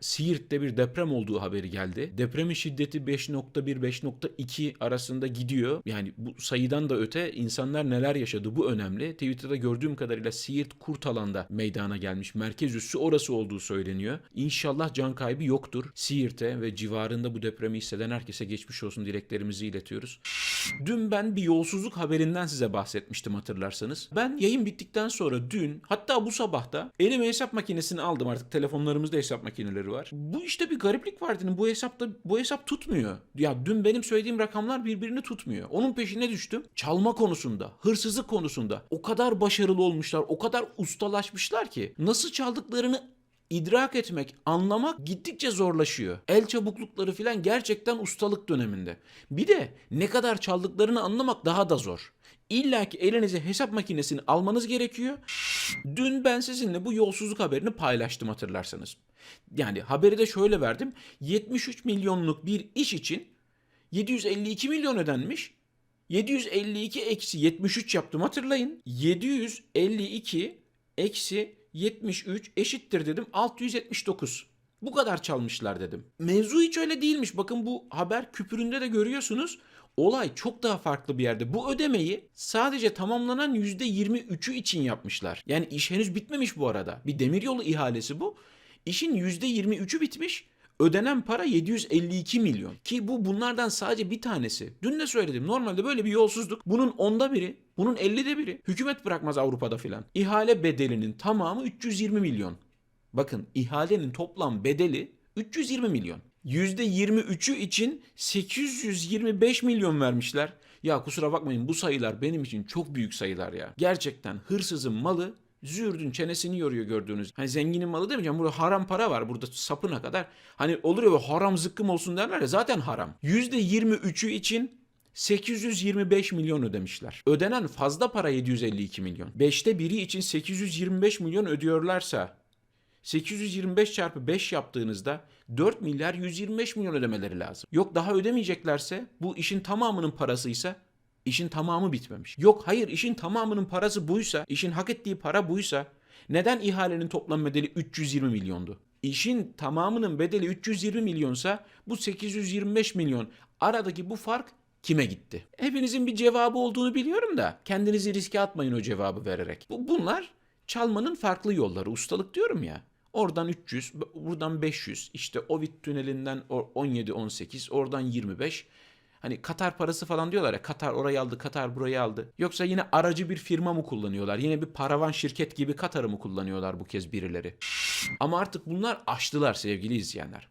Siirt'te bir deprem olduğu haberi geldi. Depremin şiddeti 5.1-5.2 arasında gidiyor. Yani bu sayıdan da öte insanlar neler yaşadı bu önemli. Twitter'da gördüğüm kadarıyla Siirt Kurtalan'da meydana gelmiş. Merkez üssü orası olduğu söyleniyor. İnşallah can kaybı yoktur. Siirt'e ve civarında bu depremi hisseden herkese geçmiş olsun dileklerimizi iletiyoruz. Dün ben bir yolsuzluk haberinden size bahsetmiştim hatırlarsanız. Ben yayın bittikten sonra dün hatta bu sabah da elime hesap makinesini aldım artık telefonlarımızda hesap makineleri var. Bu işte bir gariplik var dedim. Bu hesapta bu hesap tutmuyor. Ya dün benim söylediğim rakamlar birbirini tutmuyor. Onun peşine düştüm. Çalma konusunda, hırsızlık konusunda o kadar başarılı olmuşlar, o kadar ustalaşmışlar ki nasıl çaldıklarını idrak etmek, anlamak gittikçe zorlaşıyor. El çabuklukları filan gerçekten ustalık döneminde. Bir de ne kadar çaldıklarını anlamak daha da zor. İlla ki elinize hesap makinesini almanız gerekiyor. Dün ben sizinle bu yolsuzluk haberini paylaştım hatırlarsanız. Yani haberi de şöyle verdim. 73 milyonluk bir iş için 752 milyon ödenmiş. 752 eksi 73 yaptım hatırlayın. 752 eksi 73 eşittir dedim 679. Bu kadar çalmışlar dedim. Mevzu hiç öyle değilmiş. Bakın bu haber küpüründe de görüyorsunuz. Olay çok daha farklı bir yerde. Bu ödemeyi sadece tamamlanan %23'ü için yapmışlar. Yani iş henüz bitmemiş bu arada. Bir demiryolu ihalesi bu. İşin %23'ü bitmiş. Ödenen para 752 milyon. Ki bu bunlardan sadece bir tanesi. Dün de söyledim. Normalde böyle bir yolsuzluk bunun onda biri, bunun 50'de biri. Hükümet bırakmaz Avrupa'da filan. İhale bedelinin tamamı 320 milyon. Bakın ihalenin toplam bedeli 320 milyon. %23'ü için 825 milyon vermişler. Ya kusura bakmayın bu sayılar benim için çok büyük sayılar ya. Gerçekten hırsızın malı zürdün çenesini yoruyor gördüğünüz. Hani zenginin malı demeyeceğim. Burada haram para var. Burada sapına kadar. Hani olur ya haram zıkkım olsun derler ya zaten haram. %23'ü için 825 milyon ödemişler. Ödenen fazla para 752 milyon. Beşte biri için 825 milyon ödüyorlarsa 825 çarpı 5 yaptığınızda 4 milyar 125 milyon ödemeleri lazım. Yok daha ödemeyeceklerse bu işin tamamının parasıysa işin tamamı bitmemiş. Yok hayır işin tamamının parası buysa, işin hak ettiği para buysa neden ihalenin toplam bedeli 320 milyondu? İşin tamamının bedeli 320 milyonsa bu 825 milyon aradaki bu fark kime gitti? Hepinizin bir cevabı olduğunu biliyorum da kendinizi riske atmayın o cevabı vererek. Bu, bunlar çalmanın farklı yolları. Ustalık diyorum ya. Oradan 300, buradan 500, işte Ovid tünelinden 17-18, oradan 25. Hani Katar parası falan diyorlar ya Katar orayı aldı, Katar burayı aldı. Yoksa yine aracı bir firma mı kullanıyorlar? Yine bir paravan şirket gibi Katar'ı mı kullanıyorlar bu kez birileri? Ama artık bunlar aştılar sevgili izleyenler.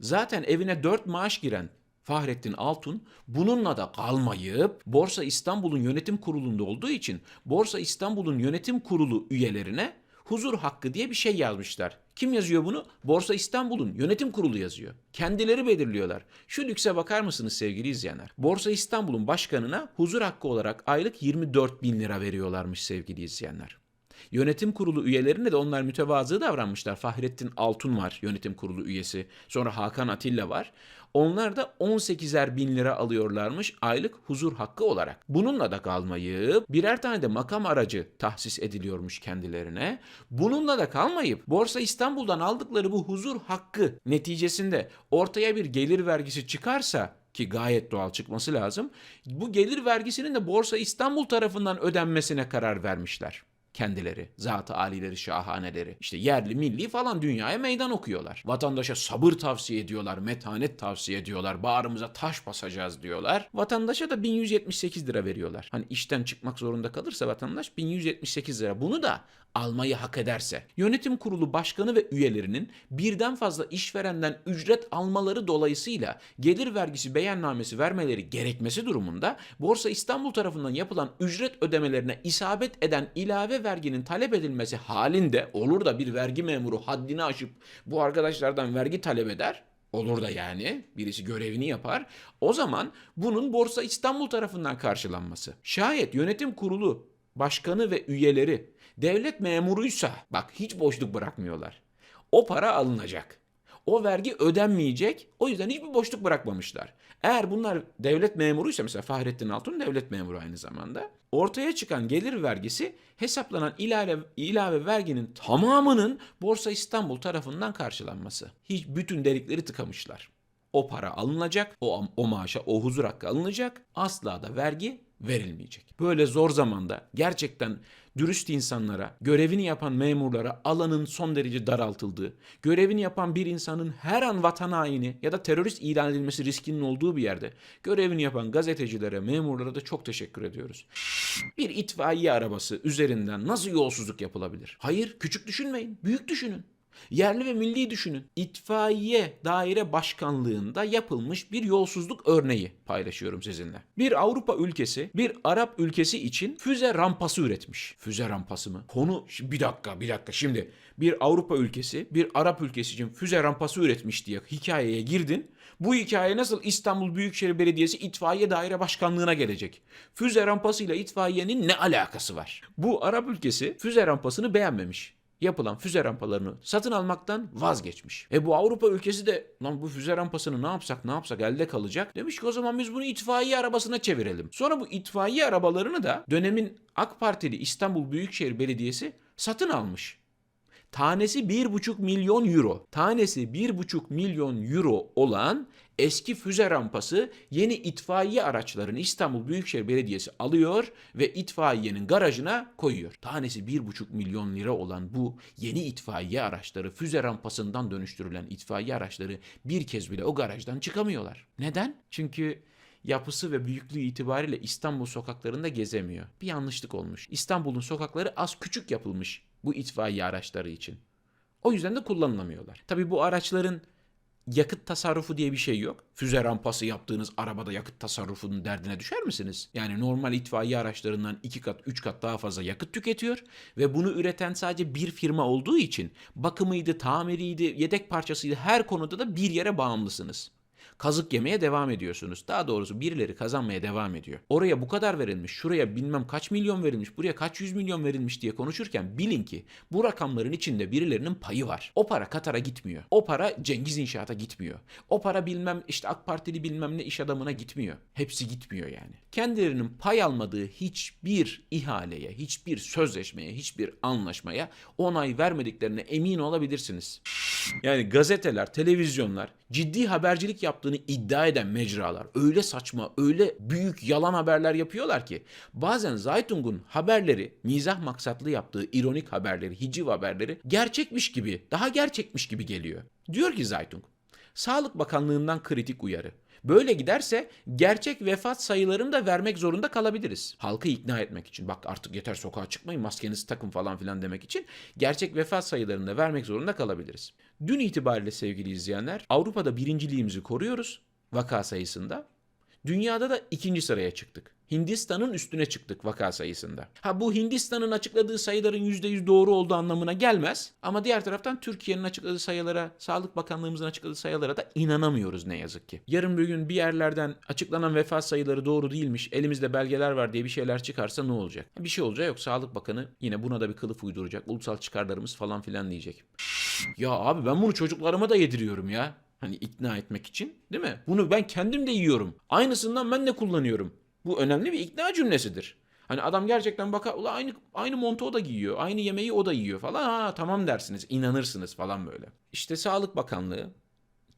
Zaten evine 4 maaş giren Fahrettin Altun bununla da kalmayıp Borsa İstanbul'un yönetim kurulunda olduğu için Borsa İstanbul'un yönetim kurulu üyelerine huzur hakkı diye bir şey yazmışlar. Kim yazıyor bunu? Borsa İstanbul'un yönetim kurulu yazıyor. Kendileri belirliyorlar. Şu lükse bakar mısınız sevgili izleyenler? Borsa İstanbul'un başkanına huzur hakkı olarak aylık 24 bin lira veriyorlarmış sevgili izleyenler. Yönetim kurulu üyelerine de onlar mütevazı davranmışlar. Fahrettin Altun var yönetim kurulu üyesi. Sonra Hakan Atilla var. Onlar da 18'er bin lira alıyorlarmış aylık huzur hakkı olarak. Bununla da kalmayıp birer tane de makam aracı tahsis ediliyormuş kendilerine. Bununla da kalmayıp Borsa İstanbul'dan aldıkları bu huzur hakkı neticesinde ortaya bir gelir vergisi çıkarsa ki gayet doğal çıkması lazım. Bu gelir vergisinin de Borsa İstanbul tarafından ödenmesine karar vermişler kendileri, zatı alileri, şahaneleri, işte yerli, milli falan dünyaya meydan okuyorlar. Vatandaşa sabır tavsiye ediyorlar, metanet tavsiye ediyorlar, bağrımıza taş basacağız diyorlar. Vatandaşa da 1178 lira veriyorlar. Hani işten çıkmak zorunda kalırsa vatandaş 1178 lira. Bunu da almayı hak ederse. Yönetim kurulu başkanı ve üyelerinin birden fazla işverenden ücret almaları dolayısıyla gelir vergisi beyannamesi vermeleri gerekmesi durumunda Borsa İstanbul tarafından yapılan ücret ödemelerine isabet eden ilave verginin talep edilmesi halinde olur da bir vergi memuru haddini aşıp bu arkadaşlardan vergi talep eder olur da yani birisi görevini yapar. O zaman bunun Borsa İstanbul tarafından karşılanması. Şayet yönetim kurulu başkanı ve üyeleri devlet memuruysa bak hiç boşluk bırakmıyorlar. O para alınacak. O vergi ödenmeyecek. O yüzden hiçbir boşluk bırakmamışlar. Eğer bunlar devlet memuruysa mesela Fahrettin Altun devlet memuru aynı zamanda. Ortaya çıkan gelir vergisi hesaplanan ilave, ilave verginin tamamının Borsa İstanbul tarafından karşılanması. Hiç bütün delikleri tıkamışlar. O para alınacak, o, o maaşa, o huzur hakkı alınacak. Asla da vergi verilmeyecek. Böyle zor zamanda gerçekten dürüst insanlara, görevini yapan memurlara alanın son derece daraltıldığı, görevini yapan bir insanın her an vatan haini ya da terörist ilan edilmesi riskinin olduğu bir yerde görevini yapan gazetecilere, memurlara da çok teşekkür ediyoruz. Bir itfaiye arabası üzerinden nasıl yolsuzluk yapılabilir? Hayır, küçük düşünmeyin, büyük düşünün. Yerli ve milli düşünün. İtfaiye daire başkanlığında yapılmış bir yolsuzluk örneği paylaşıyorum sizinle. Bir Avrupa ülkesi bir Arap ülkesi için füze rampası üretmiş. Füze rampası mı? Konu bir dakika bir dakika şimdi bir Avrupa ülkesi bir Arap ülkesi için füze rampası üretmiş diye hikayeye girdin. Bu hikaye nasıl İstanbul Büyükşehir Belediyesi İtfaiye Daire Başkanlığı'na gelecek? Füze rampasıyla itfaiyenin ne alakası var? Bu Arap ülkesi füze rampasını beğenmemiş yapılan füze rampalarını satın almaktan vazgeçmiş. E bu Avrupa ülkesi de lan bu füze rampasını ne yapsak ne yapsak elde kalacak. Demiş ki o zaman biz bunu itfaiye arabasına çevirelim. Sonra bu itfaiye arabalarını da dönemin AK Partili İstanbul Büyükşehir Belediyesi satın almış. Tanesi 1,5 milyon euro. Tanesi 1,5 milyon euro olan eski füze rampası yeni itfaiye araçlarını İstanbul Büyükşehir Belediyesi alıyor ve itfaiyenin garajına koyuyor. Tanesi 1,5 milyon lira olan bu yeni itfaiye araçları füze rampasından dönüştürülen itfaiye araçları bir kez bile o garajdan çıkamıyorlar. Neden? Çünkü yapısı ve büyüklüğü itibariyle İstanbul sokaklarında gezemiyor. Bir yanlışlık olmuş. İstanbul'un sokakları az küçük yapılmış bu itfaiye araçları için. O yüzden de kullanılamıyorlar. Tabii bu araçların yakıt tasarrufu diye bir şey yok. Füze rampası yaptığınız arabada yakıt tasarrufunun derdine düşer misiniz? Yani normal itfaiye araçlarından iki kat, üç kat daha fazla yakıt tüketiyor ve bunu üreten sadece bir firma olduğu için bakımıydı, tamiriydi, yedek parçasıydı her konuda da bir yere bağımlısınız kazık yemeye devam ediyorsunuz. Daha doğrusu birileri kazanmaya devam ediyor. Oraya bu kadar verilmiş, şuraya bilmem kaç milyon verilmiş, buraya kaç yüz milyon verilmiş diye konuşurken bilin ki bu rakamların içinde birilerinin payı var. O para Katar'a gitmiyor. O para Cengiz İnşaat'a gitmiyor. O para bilmem işte AK Partili bilmem ne iş adamına gitmiyor. Hepsi gitmiyor yani. Kendilerinin pay almadığı hiçbir ihaleye, hiçbir sözleşmeye, hiçbir anlaşmaya onay vermediklerine emin olabilirsiniz. Yani gazeteler, televizyonlar ciddi habercilik yaptığını iddia eden mecralar öyle saçma, öyle büyük yalan haberler yapıyorlar ki bazen Zaytung'un haberleri, mizah maksatlı yaptığı ironik haberleri, hiciv haberleri gerçekmiş gibi, daha gerçekmiş gibi geliyor. Diyor ki Zaytung, Sağlık Bakanlığı'ndan kritik uyarı. Böyle giderse gerçek vefat sayılarını da vermek zorunda kalabiliriz. Halkı ikna etmek için. Bak artık yeter sokağa çıkmayın maskenizi takın falan filan demek için gerçek vefat sayılarını da vermek zorunda kalabiliriz. Dün itibariyle sevgili izleyenler Avrupa'da birinciliğimizi koruyoruz vaka sayısında. Dünyada da ikinci sıraya çıktık. Hindistan'ın üstüne çıktık vaka sayısında. Ha bu Hindistan'ın açıkladığı sayıların %100 doğru olduğu anlamına gelmez. Ama diğer taraftan Türkiye'nin açıkladığı sayılara, Sağlık Bakanlığımızın açıkladığı sayılara da inanamıyoruz ne yazık ki. Yarın bir gün bir yerlerden açıklanan vefat sayıları doğru değilmiş, elimizde belgeler var diye bir şeyler çıkarsa ne olacak? Bir şey olacağı yok. Sağlık Bakanı yine buna da bir kılıf uyduracak. Ulusal çıkarlarımız falan filan diyecek. Ya abi ben bunu çocuklarıma da yediriyorum ya. Hani ikna etmek için değil mi? Bunu ben kendim de yiyorum. Aynısından ben de kullanıyorum. Bu önemli bir ikna cümlesidir. Hani adam gerçekten bakar ula aynı aynı montu o da giyiyor. Aynı yemeği o da yiyor falan. Ha tamam dersiniz. inanırsınız falan böyle. İşte Sağlık Bakanlığı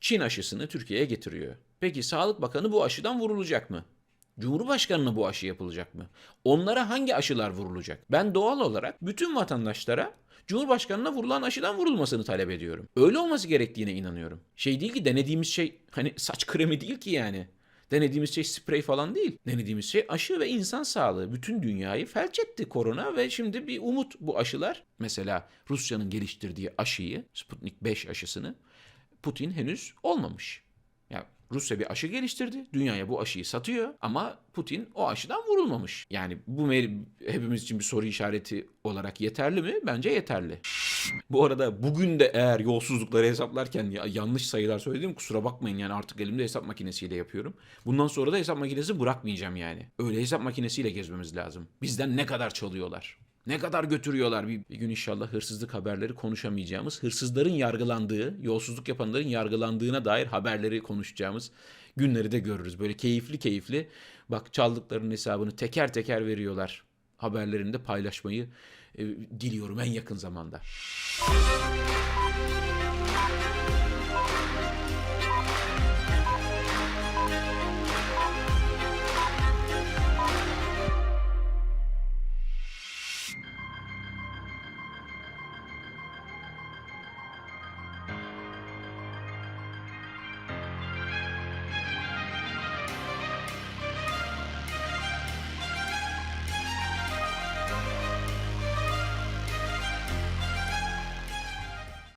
Çin aşısını Türkiye'ye getiriyor. Peki Sağlık Bakanı bu aşıdan vurulacak mı? Cumhurbaşkanına bu aşı yapılacak mı? Onlara hangi aşılar vurulacak? Ben doğal olarak bütün vatandaşlara Cumhurbaşkanına vurulan aşıdan vurulmasını talep ediyorum. Öyle olması gerektiğine inanıyorum. Şey değil ki denediğimiz şey hani saç kremi değil ki yani. Denediğimiz şey sprey falan değil. Denediğimiz şey aşı ve insan sağlığı. Bütün dünyayı felç etti korona ve şimdi bir umut bu aşılar. Mesela Rusya'nın geliştirdiği aşıyı, Sputnik 5 aşısını Putin henüz olmamış. Ya Rusya bir aşı geliştirdi. Dünyaya bu aşıyı satıyor ama Putin o aşıdan vurulmamış. Yani bu hepimiz için bir soru işareti olarak yeterli mi? Bence yeterli. Bu arada bugün de eğer yolsuzlukları hesaplarken ya yanlış sayılar söyledim kusura bakmayın yani artık elimde hesap makinesiyle yapıyorum. Bundan sonra da hesap makinesi bırakmayacağım yani. Öyle hesap makinesiyle gezmemiz lazım. Bizden ne kadar çalıyorlar. Ne kadar götürüyorlar bir, bir gün inşallah hırsızlık haberleri konuşamayacağımız, hırsızların yargılandığı, yolsuzluk yapanların yargılandığına dair haberleri konuşacağımız günleri de görürüz. Böyle keyifli keyifli bak çaldıklarının hesabını teker teker veriyorlar. Haberlerinde paylaşmayı e, diliyorum en yakın zamanda.